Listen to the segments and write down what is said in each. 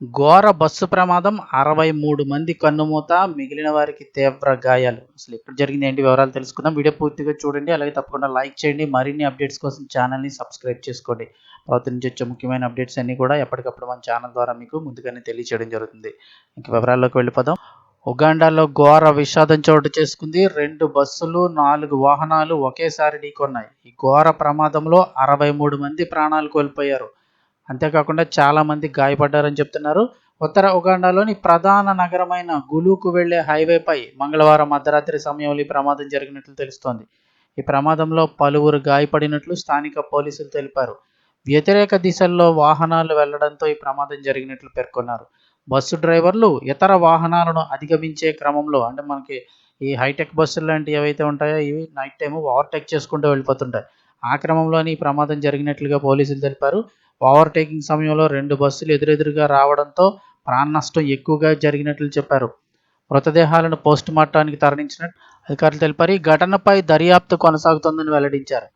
ఘోర బస్సు ప్రమాదం అరవై మూడు మంది కన్నుమూత మిగిలిన వారికి తీవ్ర గాయాలు. అసలు ఎప్పుడు జరిగింది ఏంటి వివరాలు తెలుసుకుందాం. వీడియో పూర్తిగా చూడండి అలాగే తప్పకుండా లైక్ చేయండి. మరిన్ని అప్డేట్స్ కోసం ఛానల్ని సబ్స్క్రైబ్ చేసుకోండి. తర్వాత నుంచి వచ్చే ముఖ్యమైన అప్డేట్స్ అన్నీ కూడా ఎప్పటికప్పుడు మన ఛానల్ ద్వారా మీకు ముందుగానే తెలియచేయడం జరుగుతుంది. ఇంక వివరాల్లోకి వెళ్ళిపోదాం. ఉగాండాలో ఘోర విషాదం చోటు చేసుకుంది. రెండు బస్సులు నాలుగు వాహనాలు ఒకేసారి ఢీకొన్నాయి. ఈ ఘోర ప్రమాదంలో అరవై మూడు మంది ప్రాణాలు కోల్పోయారు. అంతేకాకుండా చాలామంది గాయపడ్డారని చెప్తున్నారు. ఉత్తర ఉగాండాలోని ప్రధాన నగరమైన గులుకు వెళ్ళే హైవేపై మంగళవారం అర్ధరాత్రి సమయంలో ఈ ప్రమాదం జరిగినట్లు తెలుస్తోంది. ఈ ప్రమాదంలో పలువురు గాయపడినట్లు స్థానిక పోలీసులు తెలిపారు. వ్యతిరేక దిశల్లో వాహనాలు వెళ్ళడంతో ఈ ప్రమాదం జరిగినట్లు పేర్కొన్నారు. బస్సు డ్రైవర్లు ఇతర వాహనాలను అధిగమించే క్రమంలో అంటే మనకి ఈ హైటెక్ బస్సులు లాంటివి ఏవైతే ఉంటాయో ఇవి నైట్ టైం ఓవర్టేక్ చేసుకుంటూ వెళ్ళిపోతుంటాయి. ఆ క్రమంలోని ఈ ప్రమాదం జరిగినట్లుగా పోలీసులు తెలిపారు. ఓవర్టేకింగ్ సమయంలో రెండు బస్సులు ఎదురెదురుగా రావడంతో ప్రాణ నష్టం ఎక్కువగా జరిగినట్లు చెప్పారు. మృతదేహాలను పోస్ట్ మార్టానికి తరలించినట్టు అధికారులు తెలిపారు. ఈ ఘటనపై దర్యాప్తు కొనసాగుతోందని వెల్లడించారు.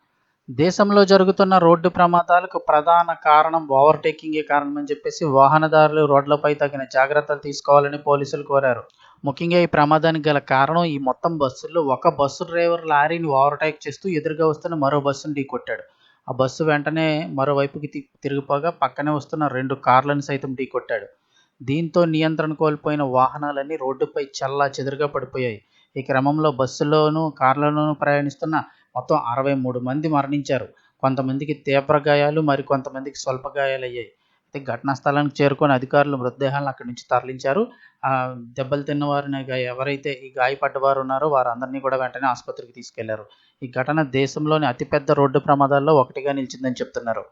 దేశంలో జరుగుతున్న రోడ్డు ప్రమాదాలకు ప్రధాన కారణం ఓవర్టేకింగే కారణమని చెప్పేసి వాహనదారులు రోడ్లపై తగిన జాగ్రత్తలు తీసుకోవాలని పోలీసులు కోరారు. ముఖ్యంగా ఈ ప్రమాదానికి గల కారణం ఈ మొత్తం బస్సుల్లో ఒక బస్సు డ్రైవర్ లారీని ఓవర్టేక్ చేస్తూ ఎదురుగా వస్తున్న మరో బస్సును ఢీకొట్టాడు. ఆ బస్సు వెంటనే మరోవైపుకి తిరిగిపోగా పక్కనే వస్తున్న రెండు కార్లను సైతం ఢీకొట్టాడు దీంతో నియంత్రణ కోల్పోయిన వాహనాలన్నీ రోడ్డుపై చల్లా చెదురుగా పడిపోయాయి. ఈ క్రమంలో బస్సులోనూ కార్లలోనూ ప్రయాణిస్తున్న మొత్తం అరవై మూడు మంది మరణించారు. కొంతమందికి తీవ్ర గాయాలు మరి కొంతమందికి స్వల్ప గాయాలయ్యాయి. ఘటనా స్థలానికి చేరుకొని అధికారులు మృతదేహాలను అక్కడి నుంచి తరలించారు. దెబ్బలు తిన్నవారిని ఎవరైతే ఈ గాయపడ్డవారు ఉన్నారో వారందరినీ కూడా వెంటనే ఆసుపత్రికి తీసుకెళ్ళారు. ఈ ఘటన దేశంలోని అతిపెద్ద రోడ్డు ప్రమాదాల్లో ఒకటిగా నిలిచిందని చెప్తున్నారు.